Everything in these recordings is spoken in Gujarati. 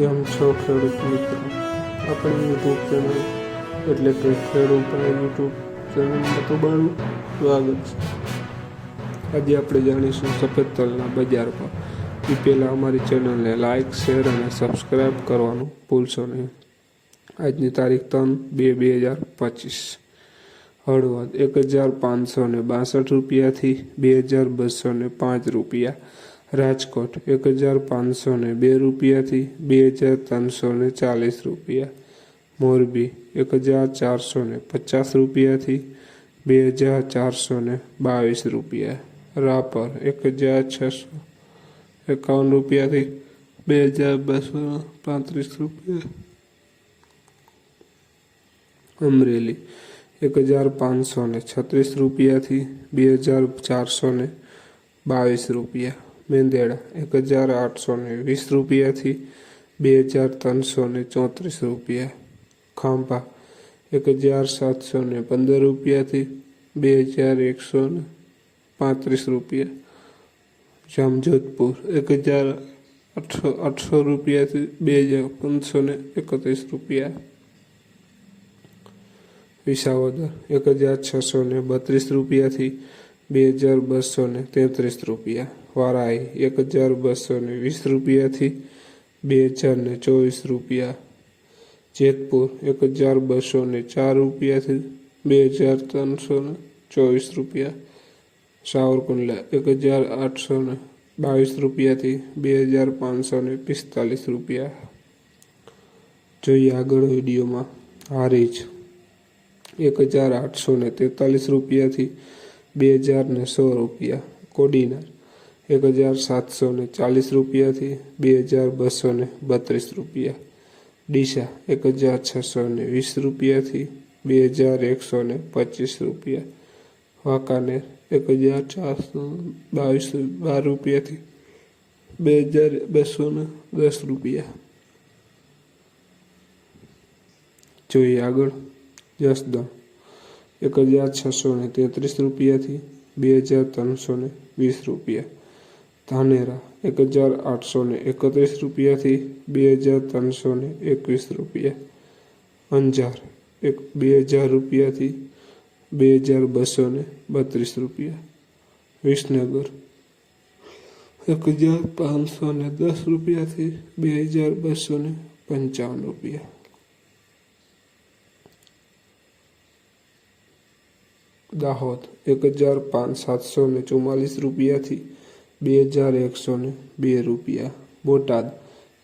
કેમ છો ખેડૂત મિત્રો. આપણી યુટ્યુબ ચેનલ એટલે કે ખેડૂતભાઈ યુટ્યુબ ચેનલમાં તમારું સ્વાગત છે. આજે આપણે જાણીશું સફેદ તલના બજાર પર. એ પહેલાં અમારી ચેનલને લાઇક શેર અને સબસ્ક્રાઈબ કરવાનું ભૂલશો નહીં. આજની તારીખ ત્રણ બે બે હજાર પચીસ. હળવદ એક હજાર પાંચસો ને બાસઠ રૂપિયાથી બે હજાર બસો ને પાંચ રૂપિયા. રાજકોટ એક હજાર પાંચસો ને બે રૂપિયાથી બે હજાર ત્રણસો ને ચાલીસ રૂપિયા મોરબી એક હજાર ચારસો ને પચાસ રૂપિયાથી બે હજાર ચારસો ને બાવીસ રૂપિયા રાપર એક હજાર છસો એકાવન રૂપિયાથી બે હજાર બસો પાંત્રીસ રૂપિયા અમરેલી એક હજાર પાંચસો ને છત્રીસ રૂપિયાથી બે હજાર ચારસો ને બાવીસ રૂપિયા મેંદેડા એક હજાર આઠસો ને વીસ રૂપિયાથી બે હજાર ત્રણસો ને ચોત્રીસ રૂપિયા ખાંભા એક હજાર સાતસો ને પંદર રૂપિયાથી બે હજાર એકસો ને પાંત્રીસ રૂપિયા જામજોધપુર એક હજાર આઠસો આઠસો રૂપિયાથી બે હજાર પાંચસો ને એકત્રીસ રૂપિયા વિસાવદર એક હજાર છસો ને બત્રીસ રૂપિયાથી બે હજાર બસો ને તેત્રીસ રૂપિયા વારાઈ એક હજાર બસો ને વીસ રૂપિયાથી બે હજાર ને ચોવીસ રૂપિયા. જેતપુર એક હજાર બસો ને ચાર રૂપિયાથી બે હજાર ત્રણસો ને ચોવીસ રૂપિયા. સાવરકુંડલા એક હજાર આઠસો ને બાવીસ રૂપિયાથી બે હજાર પાંચસો ને પિસ્તાલીસ રૂપિયા. જોઈએ આગળ વિડીયોમાં હારીજ. એક હજાર આઠસો ને તેતાલીસ રૂપિયાથી બે હજાર ને સો રૂપિયા. કોડીનાર. એક હજાર સાતસો ને ચાલીસ રૂપિયાથી બે હજાર બસો ને બત્રીસ રૂપિયા ડીસા એક હજાર છસો ને વીસ રૂપિયાથી બે હજાર એકસો ને પચીસ રૂપિયા વાંકાનેર એક હજાર ચારસો બાવીસ બાર રૂપિયાથી બે હજાર બસો ને દસ રૂપિયા જોઈએ આગળ જસદણ એક હજાર છસો ને તેત્રીસ રૂપિયાથી બે હજાર ત્રણસો ને વીસ રૂપિયા ધાનેરા, એક હજાર આઠસો ને એકત્રીસ રૂપિયાથી બે હજાર ત્રણસો ને એકવીસ રૂપિયા. અંજાર, એક બે હજાર રૂપિયાથી બે હજાર બસો ને બત્રીસ રૂપિયા. વિસનગર, એક હજાર પાંચસો ને દસ રૂપિયાથી બે હજાર બસો ને પંચાવન રૂપિયા. દાહોદ, એક હજાર પાંચ સાતસો ને ચુમ્માલીસ રૂપિયાથી બે હજાર એકસો ને બે રૂપિયા બોટાદ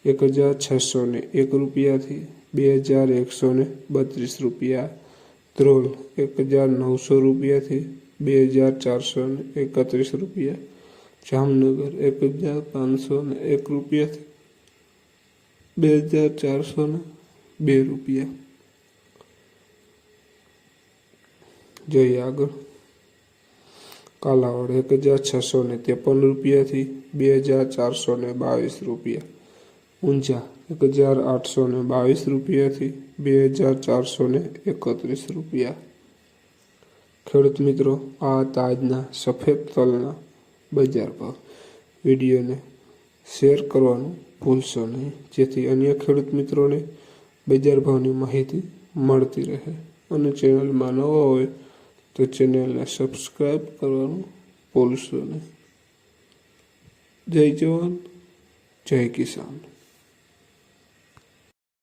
એક હજાર છસો ને એક રૂપિયાથી બે હજાર એકસો ને બત્રીસ રૂપિયા ધ્રોલ એક હજાર નવસો રૂપિયાથી બે હજાર ચારસો ને એકત્રીસ રૂપિયા જામનગર એક હજાર પાંચસો ને એક રૂપિયાથી બે હજાર ચારસો ને બે રૂપિયા જોઈએ આગળ કાલાવડ એક હજાર છસો ને ત્રેપન રૂપિયાથી બે હજાર ચારસો ને બાવીસ રૂપિયા. ઊંઝા એક હજાર આઠસો ને બાવીસ રૂપિયાથી બે હજાર ચારસો ને એકત્રીસ રૂપિયા. ખેડૂત મિત્રો, આ હતા આજના સફેદ તલના બજાર ભાવ વિડીયોને શેર કરવાનું ભૂલશો નહીં. જેથી અન્ય ખેડૂત મિત્રોને બજાર ભાવની માહિતી મળતી રહે અને ચેનલમાં નવો હોય તો ચેનલને સબસ્ક્રાઈબ કરવાનું ભૂલશો નહીં. જય જવાન જય કિસાન.